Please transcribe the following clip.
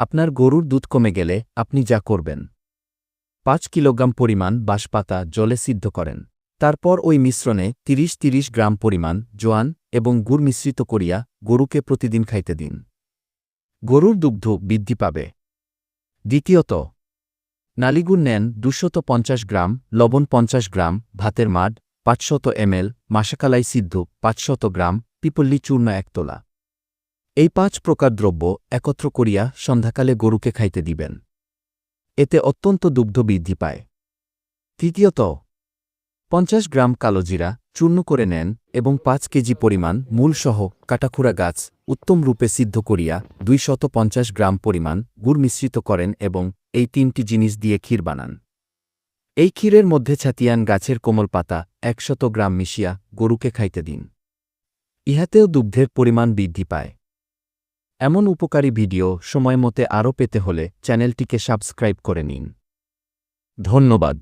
আপনার গরুর দুধ কমে গেলে আপনি যা করবেন। পাঁচ কিলোগ্রাম পরিমাণ বাঁশপাতা জলে সিদ্ধ করেন। তারপর ওই মিশ্রণে তিরিশ তিরিশ গ্রাম পরিমাণ জোয়ান এবং গুড় মিশ্রিত করিয়া গরুকে প্রতিদিন খাইতে দিন। গরুর দুগ্ধ বৃদ্ধি পাবে। দ্বিতীয়ত নালিগুড় নেন দুশত পঞ্চাশ গ্রাম, লবণ পঞ্চাশ গ্রাম, ভাতের মাড পাঁচশত এমএল, মাসাকালাই সিদ্ধ পাঁচশত গ্রাম, পিপল্লি চূর্ণ এক তোলা এই পাঁচ প্রকার দ্রব্য একত্র করিয়া সন্ধ্যাকালে গরুকে খাইতে দিবেন। এতে অত্যন্ত দুগ্ধ বৃদ্ধি পায়। তৃতীয়ত, পঞ্চাশ গ্রাম কালোজিরা চূর্ণ করে নেন এবং পাঁচ কেজি পরিমাণ মূলসহ কাটাখুড়া গাছ উত্তম রূপে সিদ্ধ করিয়া দুই শত পঞ্চাশ গ্রাম পরিমাণ গুড় মিশ্রিত করেন এবং এই তিনটি জিনিস দিয়ে ক্ষীর বানান। এই ক্ষীরের মধ্যে ছাতিয়ান গাছের কোমল পাতা একশত গ্রাম মিশিয়া গরুকে খাইতে দিন। ইহাতেও দুগ্ধের পরিমাণ বৃদ্ধি পায়। এমন উপকারী ভিডিও সময়মতে আরও পেতে হলে চ্যানেলটিকে সাবস্ক্রাইব করে নিন। ধন্যবাদ।